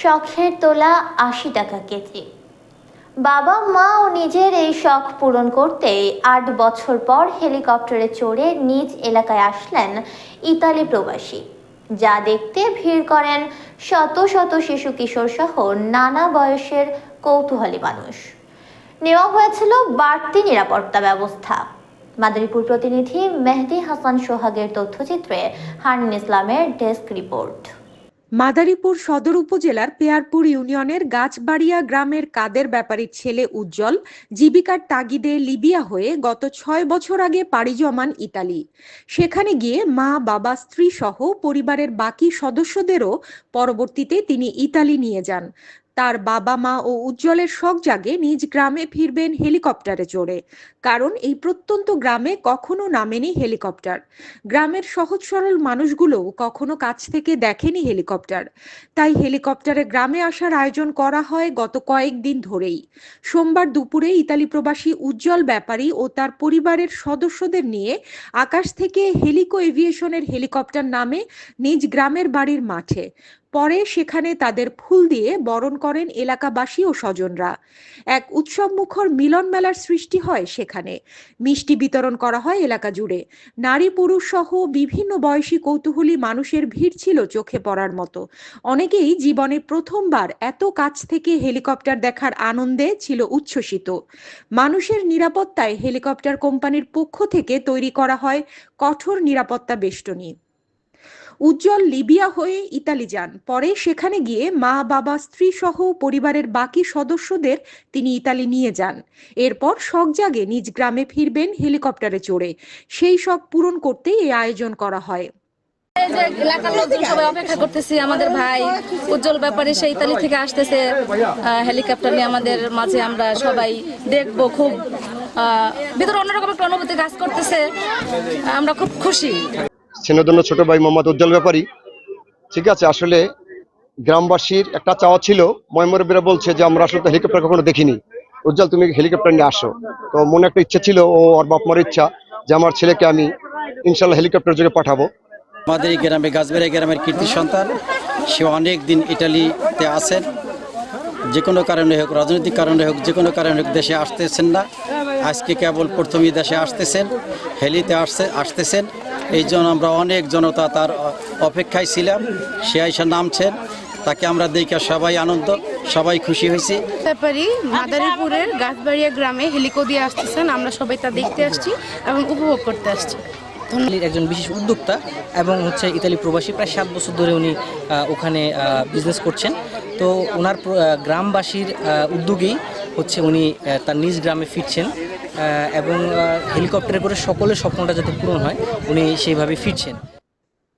শখের তোলা আশি টাকা কেজি। বাবা, মা ও নিজের এই শখ পূরণ করতে আট বছর পর হেলিকপ্টারে চড়ে নিজ এলাকায় আসলেন ইতালি প্রবাসী। যা দেখতে ভিড় করেন শত শত শিশু কিশোর সহ নানা বয়সের কৌতূহলী মানুষ। নেওয়া হয়েছিল বাড়তি নিরাপত্তা ব্যবস্থা। মাদারীপুর প্রতিনিধি মেহদি হাসান সোহাগের তথ্যচিত্রে হারিন ইসলামের ডেস্ক রিপোর্ট। মাদারীপুর সদর উপজেলার পেয়ারপুর ইউনিয়নের গাছবাড়িয়া গ্রামের কাদের ব্যাপারীর ছেলে উজ্জ্বল জীবিকার তাগিদে লিবিয়া হয়ে গত ছয় বছর আগে পাড়ি জমান ইতালি। সেখানে গিয়ে মা, বাবা স্ত্রী সহ পরিবারের বাকি সদস্যদেরও পরবর্তীতে তিনি ইতালি নিয়ে যান। তার বাবা মা ও উজ্জ্বলের শখ জাগে নিজ গ্রামে ফিরবেন হেলিকপ্টারে চড়ে। কারণ এই প্রত্যন্ত গ্রামে কখনো নামেনি হেলিকপ্টার। গ্রামের সহজ সরল মানুষগুলোও কখনো কাছ থেকে দেখেনি হেলিকপ্টার। তাই হেলিকপ্টারে গ্রামে আসার আয়োজন করা হয় গত কয়েকদিন ধরেই। সোমবার দুপুরে ইতালি প্রবাসী উজ্জ্বল ব্যাপারী ও তার পরিবারের সদস্যদের নিয়ে আকাশ থেকে হেলিকো এভিয়েশনের হেলিকপ্টার নামে নিজ গ্রামের বাড়ির মাঠে। পরে সেখানে তাদের ফুল দিয়ে বরণ করেন এলাকাবাসী ও স্বজনরা। এক উৎসব মুখর মিলন মেলার সৃষ্টি হয় সেখানে। মিষ্টি বিতরণ করা হয় এলাকা জুড়ে। নারী পুরুষ সহ বিভিন্ন বয়সী কৌতূহলী মানুষের ভিড় ছিল চোখে পড়ার মতো। অনেকেই জীবনে প্রথমবার এত কাছ থেকে হেলিকপ্টার দেখার আনন্দে ছিল উচ্ছ্বসিত। মানুষের নিরাপত্তায় হেলিকপ্টার কোম্পানির পক্ষ থেকে তৈরি করা হয় কঠোর নিরাপত্তা বেষ্টনী। উজ্জ্বল লিবিয়া হয়ে ইতালি যান। পরে সেখানে গিয়ে মা, বাবা, স্ত্রী সহ পরিবারের বাকি সদস্যদের তিনি ইতালি নিয়ে যান। এরপর শখ জাগে নিজ গ্রামে ফিরবেন হেলিকপ্টারে চড়ে। সেই শখ পূরণ করতেই এই আয়োজন করা হয়। এলাকার লোকজন সবাই অপেক্ষা করতেছি, আমাদের ভাই উজ্জ্বল ব্যাপারে সে ইতালি থেকে আসতেছে। হেলিকপ্টার নিয়ে আমাদের মাঝে আমরা সবাই দেখব খুব ভিতরে অন্যরকম একটা অনুভূতি কাজ করতেছে। আমরা খুব খুশি। স্নেহধন্য ছোট ভাই মোহাম্মদ উজ্জ্বল ব্যাপারী। ঠিক আছে, আসলে গ্রামবাসীর একটা চাওয়া ছিল। ময়মরবেরা বলছে যে, আমরা আসলে হেলিকপ্টার কখনো দেখিনি। উজ্জ্বল, তুমি হেলিকপ্টার নিয়ে আসো। তো মনে একটা ইচ্ছা ছিল, ও ওর বাপ মার ইচ্ছা যে, আমার ছেলেকে আমি ইনশাল্লাহ হেলিকপ্টার যোগে পাঠাবো। আমাদের এই গ্রামে, গাছবেড়া গ্রামের কীর্তি সন্তান, সে অনেক দিন ইটালিতে আছেন। যে কোনো কারণে হোক, রাজনৈতিক কারণে হোক, যে কোনো কারণে হোক, দেশে আসতেছেন না। আজকে কেবল প্রথমেই দেশে আসতেছেন, হেলিতে আসছে, আসতেছেন। এই জন্য আমরা অনেক জনতা তার অপেক্ষায় ছিলাম। সে আইসা নামছেন তাকে আমরা দেখে সবাই আনন্দ সবাই খুশি হয়েছি। ব্যাপারী মাদারীপুরের গাছবাড়িয়া গ্রামে হেলিকো দিয়ে আসতেছেন আমরা সবাই তা দেখতে আসছি এবং উপভোগ করতে আসছি। ইতালির একজন বিশেষ উদ্যোক্তা এবং হচ্ছে ইতালি প্রবাসী প্রায় সাত বছর ধরে উনি ওখানে বিজনেস করছেন। তো ওনার গ্রামবাসীর উদ্যোগেই হচ্ছে উনি তার নিজ গ্রামে ফিরছেন। এবং হেলিকপ্টারে করে সকলের স্বপ্নটা যাতে পূরণ হয় উনি সেইভাবে ফিরছেন।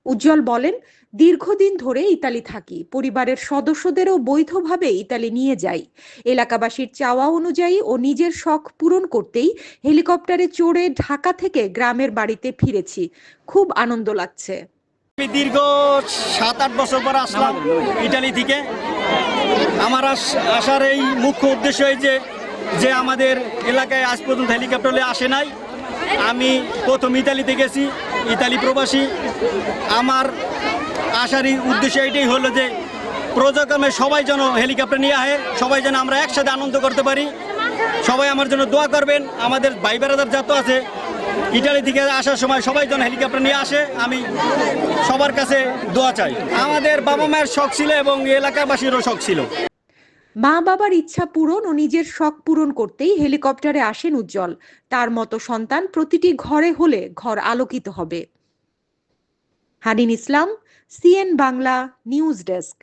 উজ্জ্বল বলেন দীর্ঘদিন ধরে ইতালি থাকি। পরিবারের সদস্যদেরও বৈধভাবে ইতালি নিয়ে যাই। এলাকাবাসীর চাওয়া অনুযায়ী ও নিজের শখ পূরণ করতেই হেলিকপ্টারে চড়ে ঢাকা থেকে গ্রামের বাড়িতে ফিরেছি। খুব আনন্দ লাগছে। আমি দীর্ঘ সাত আট বছর পর আসলাম ইটালি থেকে। আমার আসার এই মুখ্য উদ্দেশ্য এই যে যে আমাদের এলাকায় আজ পর্যন্ত হেলিকপ্টারে আসে নাই। আমি প্রথম ইতালিতে গেছি, ইতালি প্রবাসী। আমার আসার উদ্দেশ্য এটাই হলো যে প্রজন্মে সবাই যেন হেলিকপ্টার নিয়ে আহে, সবাই যেন আমরা একসাথে আনন্দ করতে পারি। সবাই আমার জন্য দোয়া করবেন। আমাদের ভাই বেড়াদার যত আছে ইটালি থেকে আসার সময় সবাই যেন হেলিকপ্টার নিয়ে আসে। আমি সবার কাছে দোয়া চাই। আমাদের বাবা মায়ের শখ ছিল এবং এলাকাবাসীরও শখ ছিল। মা বাবার ইচ্ছা পূরণ ও নিজের শখ পূরণ করতেই হেলিকপ্টারে আসেন উজ্জ্বল। তার মতো সন্তান প্রতিটি ঘরে হলে ঘর আলোকিত হবে। Hanin Islam, CN Bangla news desk.